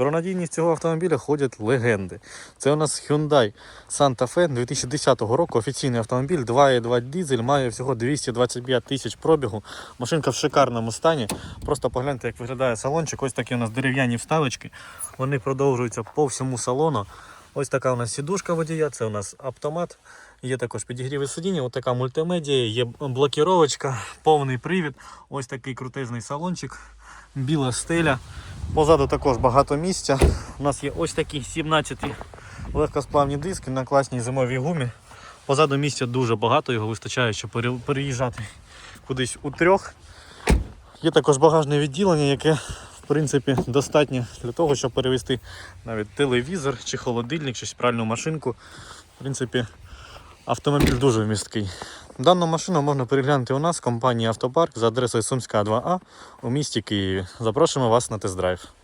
Про надійність цього автомобіля ходять легенди. Це у нас Hyundai Santa Fe 2010 року. Офіційний автомобіль 2.2 дизель, має всього 225 тисяч пробігу. Машинка в шикарному стані. Просто погляньте, як виглядає салончик. Ось такі у нас дерев'яні вставочки. Вони продовжуються по всьому салону. Ось така у нас сідушка водія, це у нас автомат. Є також підігріви сидіння, ось така мультимедія, є блокіровочка, повний привід. Ось такий крутезний салончик, біла стеля. Позаду також багато місця. У нас є ось такі 17 легкосплавні диски на класній зимовій гумі. Позаду місця дуже багато, його вистачає, щоб переїжджати кудись у трьох. Є також багажне відділення, яке в принципі достатньо для того, щоб перевести навіть телевізор чи холодильник, чи пральну машинку. В принципі, автомобіль дуже вмісткий. Дану машину можна переглянути у нас в компанії Автопарк за адресою Сумська 2А у місті Києві. Запрошуємо вас на тест-драйв.